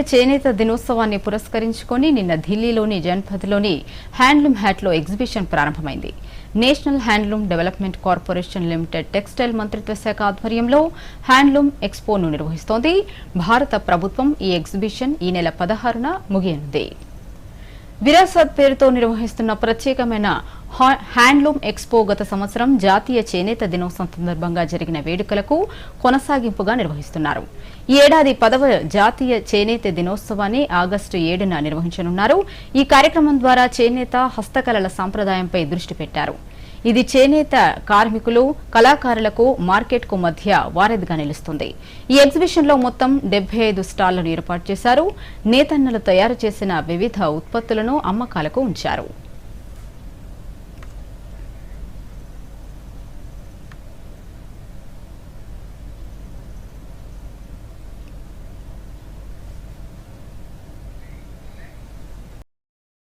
చేనేత దినోత్సవాన్ని పురస్కరించుకొని నిన్న ఢిల్లీలోని జన్పథ్లోని హ్యాండ్లూమ్ హ్యాట్లో ఎగ్జిబిషన్ ప్రారంభమైంది. National handloom development corporation limited textile మంత్రిత్వ శాఖ ఆధ్వర్యంలో హ్యాండ్లూమ్ ఎక్స్పోను నిర్వహిస్తోంది. భారత ప్రభుత్వం ఈ ఎగ్జిబిషన్ ఈ నెల పదహారున ముగియనుంది. విరాసత్ పేరుతో నిర్వహిస్తున్న ప్రత్యేకమైన హా- హ్యాండ్లూమ్ ఎక్స్పో గత సంవత్సరం జాతీయ చేనేత దినోత్సవం సందర్భంగా జరిగిన వేడుకలకు కొనసాగింపుగా నిర్వహిస్తున్నారు. ఈ ఏడాది పదవ జాతీయ చేనేత దినోత్సవాన్ని ఆగస్టు ఏడున నిర్వహించనున్నారు. ఈ కార్యక్రమం ద్వారా చేనేత హస్తకళల సంప్రదాయంపై దృష్టి పెట్టారు. ఇది చేనేత కార్మికులు కళాకారులకు మార్కెట్కు మధ్య వారధిగా నిలుస్తుంది. ఈ ఎగ్జిబిషన్లో మొత్తం డెబ్బై ఐదు స్టాళ్ళను ఏర్పాటు చేశారు. నేతన్నలు తయారు చేసిన వివిధ ఉత్పత్తులను అమ్మకాలకు ఉంచారు.